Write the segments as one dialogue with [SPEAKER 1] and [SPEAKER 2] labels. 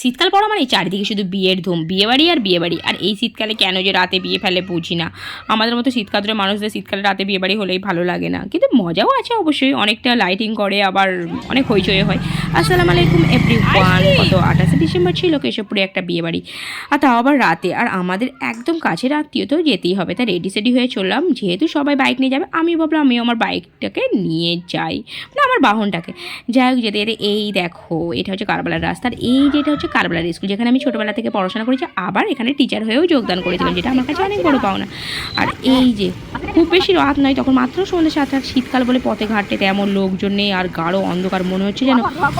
[SPEAKER 1] শীতকাল পড়া মানে চারিদিকে শুধু বিয়ের ধুম বিয়ে বাড়ি আর বিয়ে বাড়ি আর এই শীতকালে কেন যে রাতে বিয়ে ফেলে বুঝি না। আমাদের মতো শীতকালের মানুষদের শীতকালে রাতে বিয়ে বাড়ি হলেই ভালো লাগে না। কিন্তু মজাও আছে অবশ্যই অনেকটা লাইটিং করে আবার অনেক হইচই হয়। আসসালামু আলাইকুম এভরি ওয়ান কত আঠাশে ডিসেম্বর ছিল কেশবপুরে একটা বিয়ে বাড়ি আর তাও আবার রাতে। আর আমাদের একদম কাছের আত্মীয় তো যেতেই হবে। তাই রেডি সেডি হয়ে চললাম। যেহেতু সবাই বাইক নিয়ে যাবে আমি ভাবলাম আমিও আমার বাইকটাকে নিয়ে যাই। মানে আমার বাহনটাকে। যাই হোক যেতে যেতে এই দেখো এটা হচ্ছে কারবালার রাস্তা। আর এই যেটা হচ্ছে কারবালার স্কুল, যেখানে আমি ছোটোবেলা থেকে পড়াশোনা করেছি, আবার এখানে টিচার হয়েও যোগদান করেছিলাম, যেটা আমার কাছে অনেক বড় পাওনা। আর এই যে, খুব বেশি রাত নয়, তখন মাত্র সন্ধ্যে সাতটা শীতকাল বলে পথে ঘাটতে তেমন লোকজন নেই, আর গাঢ় অন্ধকার মনে হচ্ছে যেন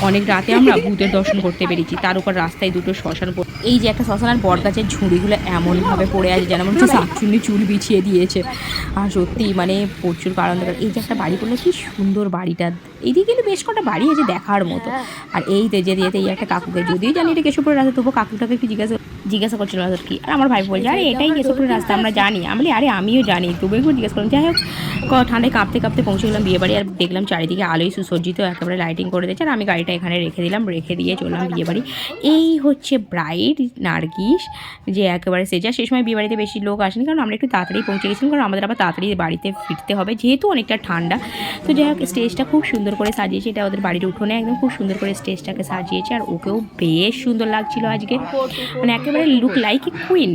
[SPEAKER 1] অনেক রাতে আমরা ভূতের দর্শন করতে পেরেছি। তার উপর রাস্তায় দুটো শ্মশান এই যে একটা শ্মশান আর বট গাছের ঝুড়িগুলো এমনভাবে পড়ে আছে যেন মনে হচ্ছে চুল বিছিয়ে দিয়েছে। আর সত্যি মানে প্রচুর কারণ এই যে একটা বাড়ি করল কি সুন্দর বাড়িটা। এইদিকে বেশ কটা বাড়ি আছে দেখার মতো। আর এই যেতে যেতে এই একটা কাকুকে, যদিও জানি এটা কেশবপুরের রাস্তা তবু কাকুটাকে একটু জিজ্ঞাসা জিজ্ঞাসা করছিল আর কি? আর আমার ভাই বলছে আরে এটাই কেশবপুরের রাস্তা আমরা জানি। আমি বলি, আরে আমিও জানি। তবু একবার জিজ্ঞাসা করলাম যাই হোক। ঠান্ডায় কাঁপতে কাঁপতে পৌঁছে গেলাম বিয়ে বাড়ি আর দেখলাম চারিদিকে আলোয় সুসজ্জিত একেবারে লাইটিং করে দিয়েছে। আর আমি গাড়িটা এখানে রেখে দিলাম রেখে দিয়ে চললাম বিয়ে বাড়ি। এই হচ্ছে ব্রাইড নার্গিস যে একেবারে সেজা। সেই সময় বিয়ে বাড়িতে বেশি লোক আসেনি কারণ আমরা একটু তাড়াতাড়ি পৌঁছে গেছিলাম কারণ আমাদের আবার তাড়াতাড়ি বাড়িতে ফিরতে হবে যেহেতু অনেকটা ঠান্ডা। তো যাই হোক স্টেজটা খুব সুন্দর করে সাজিয়েছে এটা ওদের বাড়ির উঠোনে একদম খুব সুন্দর করে স্টেজটাকে সাজিয়েছে। আর ওকেও বেশ সুন্দর লাগছিল আজকে। মানে একেবারে লুক লাইক এ কুইন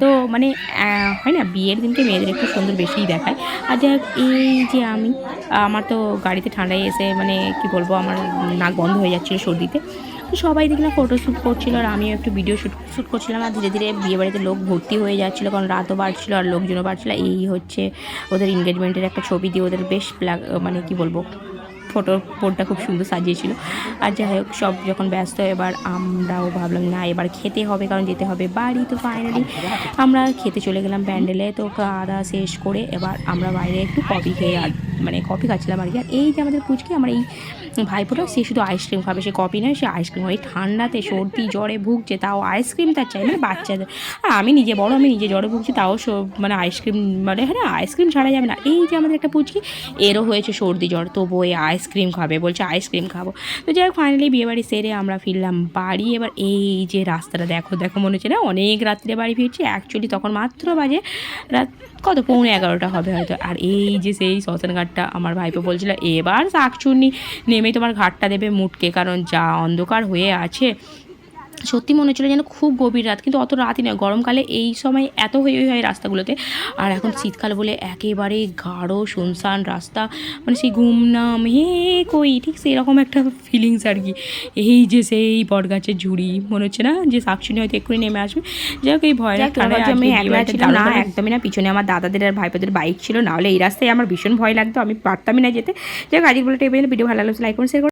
[SPEAKER 1] তো মানে হয় না, বিয়ের দিনকে মেয়েদের একটু সুন্দর বেশিই দেখায়। আর যাই এই যে আমি, আমার তো গাড়িতে ঠান্ডায় এসে মানে কি বলব, আমার নাক বন্ধ হয়ে যাচ্ছিল সর্দিতে। তো সবাই দেখলাম ফটো শ্যুট করছিল আর আমিও একটু ভিডিও শ্যুট শ্যুট করছিলাম আর ধীরে ধীরে বিয়ে বাড়িতে লোক ভর্তি হয়ে যাচ্ছিল, কারণ রাতও বাড়ছিল আর লোকজনও বাড়ছিল। এই হচ্ছে ওদের এনগেজমেন্টের একটা ছবি দিয়ে ওদের বেশ মানে কি বলব ফটো বোর্ডটা খুব সুন্দর সাজিয়েছিল। আর যাই হোক, সব যখন ব্যস্ত, এবার আমরাও ভাবলাম, না, এবার খেতে হবে, কারণ যেতে হবে বাড়ি। তো ফাইনালি আমরা খেতে চলে গেলাম প্যান্ডেলে। তো খাওয়া শেষ করে এবার আমরা বাইরে একটু কফি খেয়ে আর মানে কফি খাচ্ছিলাম আর কি। আর এই যে আমাদের পুচকে, আমার এই ভাইপোটা সে শুধু আইসক্রিম খাবে, সে কফি নয়, সে আইসক্রিম এই ঠান্ডাতে সর্দি, জ্বরে ভুগছে, তাও আইসক্রিম তার চাই মানে বাচ্চাদের। আর আমি নিজে বড়, আমি নিজে জ্বরে ভুগছি, তাও মানে আইসক্রিম মানে হ্যাঁ আইসক্রিম ছাড়া যাবে না। এই যে আমাদের একটা পুচকি, এরও হয়েছে সর্দি, জ্বর, তবু এই আইসক্রিম খাবে, বলছে আইসক্রিম খাব। তো যাই হোক ফাইনালি বিয়েবাড়ি সেরে আমরা ফিরলাম বাড়ি। এবার এই যে রাস্তাটা, দেখো দেখো, মনে হচ্ছে না, অনেক রাত্রে বাড়ি ফিরছি। অ্যাকচুয়ালি তখন মাত্র বাজে রাত, কত? পৌনে এগারোটা হবে হয়তো। আর এই যে সেই শ্মশান ঘাটটা, আমার ভাইপো বলছিল, এবার শাকচুন্নি নেমে তোমার ঘাটটা দেবে মুটকে, কারণ যা অন্ধকার হয়ে আছে সত্যি মনে হচ্ছিল যেন খুব গভীর রাত কিন্তু অত রাতই নয়। গরমকালে এই সময় এত হয়ে হয় রাস্তাগুলোতে। আর এখন শীতকাল বলে একেবারে গাঢ় শুনশান রাস্তা। মানে সেই গুমনাম হে কই? ঠিক সেরকম একটা ফিলিংস আর কি। এই যে সেই বটগাছের ঝুড়ি মনে হচ্ছে না? যে শাকচুনি হয়তো এক্ষুনি নেমে আসবে। যাই হোক এই ভয়
[SPEAKER 2] আমি একলা ছিলাম,
[SPEAKER 1] না একদমই না পিছনে আমার দাদাদের আর ভাইপোদের বাইক ছিল। নাহলে এই রাস্তায় আমার ভীষণ ভয় লাগতো আমি পারতামই না যেতে। যাই হোক আজকে বলে ভিডিও ভালো লাগল লাইক করুন শেয়ার